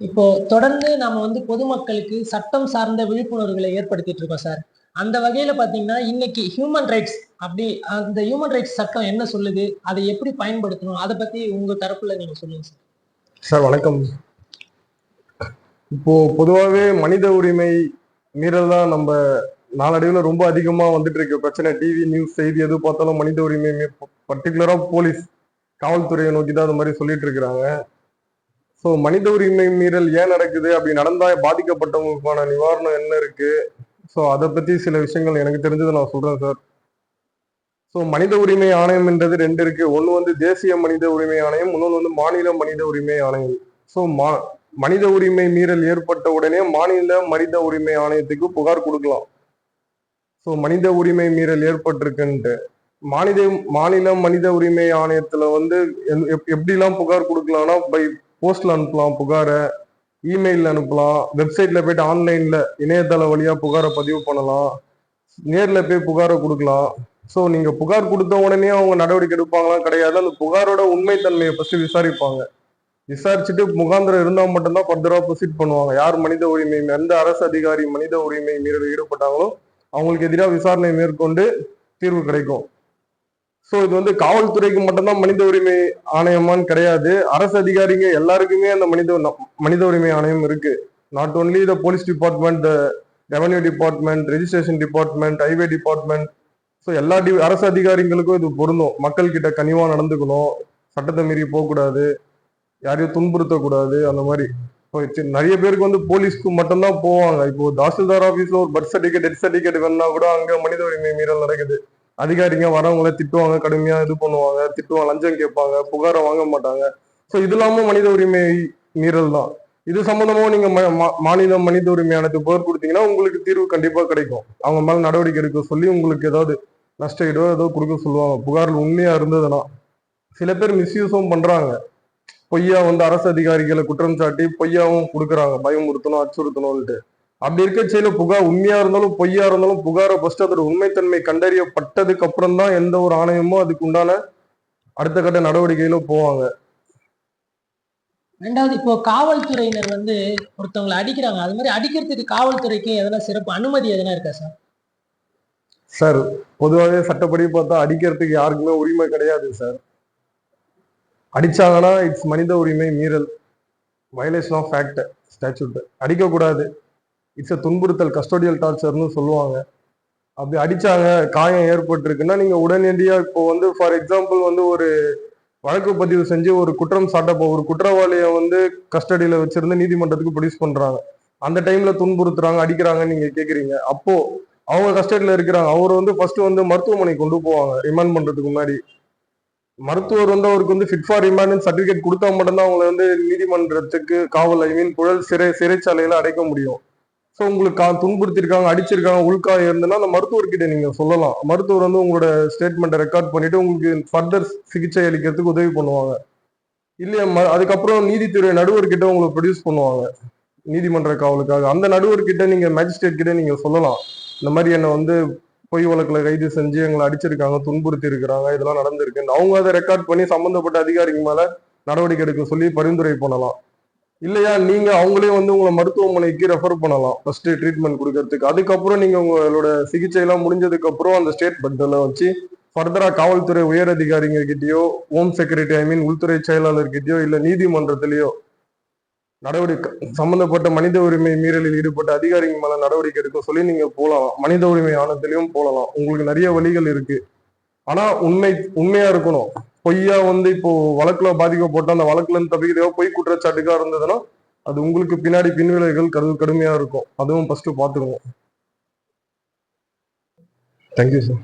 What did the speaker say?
இப்போ தொடர்ந்து நாம வந்து பொதுமக்களுக்கு சட்டம் சார்ந்த விழிப்புணர்வுகளை ஏற்படுத்திட்டு இருக்கோம் சார். அந்த வகையில பாத்தீங்கன்னா இன்னைக்கு ஹியூமன் ரைட்ஸ் அப்படி அந்த ஹியூமன் ரைட்ஸ் சட்டம் என்ன சொல்லுது அதை எப்படி பயன்படுத்தணும் அதை பத்தி உங்க தரப்புல நீங்க சொல்லுங்க சார். சார் வணக்கம். இப்போ பொதுவாகவே மனித உரிமை மீறல் தான் நம்ம நாளடைவில் ரொம்ப அதிகமாக வந்துட்டு இருக்கு. பிரச்சனை டிவி நியூஸ் செய்தி எது பார்த்தாலும் மனித உரிமை பர்டிகுலராக போலீஸ் காவல்துறையை நோக்கி தான் அந்த மாதிரி சொல்லிட்டு இருக்கிறாங்க. ஸோ மனித உரிமை மீறல் ஏன் நடக்குது? அப்படி நடந்தா பாதிக்கப்பட்டவங்களுக்கான நிவாரணம் என்ன இருக்கு? ஸோ அதை பத்தி சில விஷயங்கள் எனக்கு தெரிஞ்சதை நான் சொல்றேன் சார் ஸோ மனித உரிமை ஆணையம் என்றது ரெண்டு இருக்கு. ஒன்று வந்து தேசிய மனித உரிமை ஆணையம் இன்னொன்று வந்து மாநில மனித உரிமை ஆணையம். ஸோ மா மனித உரிமை மீறல் ஏற்பட்ட உடனே மாநில மனித உரிமை ஆணையத்துக்கு புகார் கொடுக்கலாம். ஸோ மனித உரிமை மீறல் ஏற்பட்டிருக்குன்ட்டு. மாநில மாநில மனித உரிமை ஆணையத்துல வந்து எப்- எப்படிலாம் புகார் கொடுக்கலாம்னா பை போஸ்ட்ல அனுப்பலாம் புகாரை இமெயிலில் அனுப்பலாம் வெப்சைட்ல போயிட்டு ஆன்லைன்ல இணையதள வழியா புகாரை பதிவு பண்ணலாம் நேர்ல போய் புகாரை கொடுக்கலாம். ஸோ நீங்க புகார் கொடுத்த உடனே அவங்க நடவடிக்கை எடுப்பாங்களா கிடையாது. அந்த புகாரோட உண்மைத்தன்மையை ஃபர்ஸ்ட் விசாரிப்பாங்க. விசாரிச்சுட்டு முகாந்திரம் இருந்தா மட்டும்தான் ஃபர்தரா ப்ரொசீட் பண்ணுவாங்க. யார் மனித உரிமை எந்த அரசு அதிகாரி மனித உரிமை மீறல் ஈடுபட்டாங்களோ அவங்களுக்கு எதிராக விசாரணை மேற்கொண்டு தீர்வு கிடைக்கும். ஸோ இது வந்து காவல்துறைக்கு மட்டும்தான் மனித உரிமை ஆணையமான்னு கிடையாது. அரசு அதிகாரிங்க எல்லாருக்குமே அந்த மனித மனித உரிமை ஆணையம் இருக்கு. Not only the police department revenue department registration department highway department so எல்லா டி அரசு அதிகாரிங்களுக்கும் இது பொருந்தும். மக்கள் கிட்ட கனிவாக நடந்துக்கணும். சட்டத்தை மீறி போகக்கூடாது. யாரையும் துன்புறுத்தக்கூடாது. அந்த மாதிரி. நிறைய பேருக்கு வந்து போலீஸ்க்கு மட்டும்தான் போவாங்க. இப்போ தாசில்தார் ஆஃபீஸில் ஒரு பர்த் சர்டிஃபிகேட் டெத் சர்டிஃபிகேட் வேணும்னா கூட அங்கே மனித உரிமை மீறல் நடக்குது. அதிகாரிங்க வரவங்கள திட்டுவாங்க கடுமையா இது பண்ணுவாங்க திட்டுவாங்க லஞ்சம் கேட்பாங்க புகாரை வாங்க மாட்டாங்க. ஸோ இது இல்லாம மனித உரிமை மீறல் தான். இது சம்பந்தமாக நீங்க ம- மா- மாநில மனித உரிமையானது போர் புகார் கொடுத்தீங்கன்னா உங்களுக்கு தீர்வு கண்டிப்பா கிடைக்கும். அவங்க மேல நடவடிக்கை எடுக்க சொல்லி உங்களுக்கு ஏதாவது நஷ்ட ஈடோ ஏதோ கொடுக்க சொல்லுவாங்க. புகார் உண்மையா இருந்ததுன்னா சில பேர் மிஸ்யூஸும் பண்றாங்க. பொய்யா வந்து அரசு அதிகாரிகளை குற்றம் சாட்டி பொய்யாவும் கொடுக்குறாங்க. பயமுறுத்தணும் அச்சுறுத்தணும்ட்டு அப்படி இருக்க செயல புகார் உண்மையா இருந்தாலும் பொய்யா இருந்தாலும் புகாரை ஃபர்ஸ்ட் அதோட உண்மைத்தன்மை கண்டறியப்பட்டதுக்கு அப்புறம் தான் எந்த ஒரு ஆணையமோ அதுக்கு உண்டான அடுத்த கட்ட நடவடிக்கையில போவாங்க. ரெண்டாவது இப்போ காவல்துறையினர் வந்து ஒருத்தவங்களை அடிக்கிறாங்க. அது மாதிரி அடிக்கிறதுக்கு காவல்துறைக்கு எதனா சிறப்பு அனுமதி எதனா இருக்கா சார்? சார் பொதுவாகவே சட்டப்படி பார்த்தா அடிக்கிறதுக்கு யாருக்குமே உரிமை கிடையாது சார். அடிச்சாங்கன்னா இட்ஸ் மனித உரிமை மீறல். வயலேஷன் ஆஃப் ஃபேக்ட் ஸ்டாச்சுட் அடிக்கக்கூடாது. இட்ஸ் அ துன்புறுத்தல் கஸ்டோடியல் டார்ச்சர்னு சொல்லுவாங்க. அப்படி அடிச்சாங்க காயம் ஏற்பட்டிருக்குன்னா நீங்க உடனடியா இப்போ வந்து ஃபார் எக்ஸாம்பிள் வந்து ஒரு வழக்கு பதிவு செஞ்சு ஒரு குற்றம் சாட்டப்போ ஒரு குற்றவாளியை வந்து கஸ்டடியில வச்சிருந்து நீதிமன்றத்துக்கு ப்ரொடியூஸ் பண்றாங்க. அந்த டைம்ல துன்புறுத்துறாங்க அடிக்கிறாங்கன்னு நீங்க கேக்குறீங்க. அப்போ அவங்க கஸ்டடியில இருக்கிறாங்க. அவர் வந்து ஃபர்ஸ்ட் வந்து மருத்துவமனை கொண்டு போவாங்க ரிமாண்ட் பண்றதுக்கு முன்னாடி. மருத்துவர் வந்து அவருக்கு வந்து ஃபிட் ஃபார் ரிமாண்ட் சர்டிபிகேட் கொடுத்தா மட்டும்தான் அவங்களை வந்து நீதிமன்றத்துக்கு காவல் ஐ மீன் புழல் சிறை சிறைச்சாலையில அடைக்க முடியும். ஸோ உங்களுக்கு துன்புறுத்திருக்காங்க அடிச்சிருக்காங்க உள்காயம் இருந்ததுன்னா அந்த மருத்துவர்கிட்ட நீங்க சொல்லலாம். மருத்துவர் வந்து உங்களோட ஸ்டேட்மெண்ட்டை ரெக்கார்ட் பண்ணிட்டு உங்களுக்கு ஃபர்தர் சிகிச்சை அளிக்கிறதுக்கு உதவி பண்ணுவாங்க. இல்லையா ம- அதுக்கப்புறம் நீதித்துறை நடுவர்கிட்ட உங்களுக்கு ப்ரொடியூஸ் பண்ணுவாங்க. நீதிமன்ற காவலுக்காக. அந்த நடுவர்கிட்ட நீங்க மேஜிஸ்ட்ரேட் கிட்ட நீங்க சொல்லலாம். இந்த மாதிரி என்னை வந்து பொய் வழக்கில் கைது செஞ்சு எங்களை அடிச்சிருக்காங்க துன்புறுத்தி இருக்கிறாங்க இதெல்லாம் நடந்திருக்கு. அவங்க அதை ரெக்கார்ட் பண்ணி சம்பந்தப்பட்ட அதிகாரிங்க மேல நடவடிக்கை எடுக்க சொல்லி பரிந்துரை பண்ணலாம். இல்லையா நீங்க அவங்களே வந்து உங்களை மருத்துவமனைக்கு ரெஃபர் பண்ணலாம். ஃபர்ஸ்ட் ட்ரீட்மெண்ட் கொடுக்கறதுக்கு. அதுக்கப்புறம் நீங்க உங்களோட சிகிச்சை எல்லாம் முடிஞ்சதுக்கு அப்புறம் அந்த ஸ்டேட் பட்டில வச்சு ஃபர்தரா காவல்துறை உயர் அதிகாரிங்க கிட்டயோ ஹோம் செக்ரட்டரி ஐ மீன் உள்துறை செயலாளர்கிட்டயோ இல்ல நீதிமன்றத்திலேயோ நடவடிக்கை சம்பந்தப்பட்ட மனித உரிமை மீறலில் ஈடுபட்ட அதிகாரிங்க மேல நடவடிக்கை எடுக்க சொல்லி நீங்க போகலாம் மனித உரிமை ஆணையத்திலையும் போகலாம் உங்களுக்கு நிறைய வழிகள் இருக்கு. ஆனா உண்மை உண்மையா இருக்கணும். பொய்யா வந்து இப்போ வழக்குல பாதிக்கப்பட்ட அந்த வழக்குல இருந்து தப்பிக்கிறதோ பொய் குற்றச்சாட்டுக்கா இருந்ததுன்னா அது உங்களுக்கு பின்னாடி பின்விளைவுகள் கடு கடுமையா இருக்கும். அதுவும் ஃபர்ஸ்ட் பாத்துக்கணும் தேங்க்யூ சார்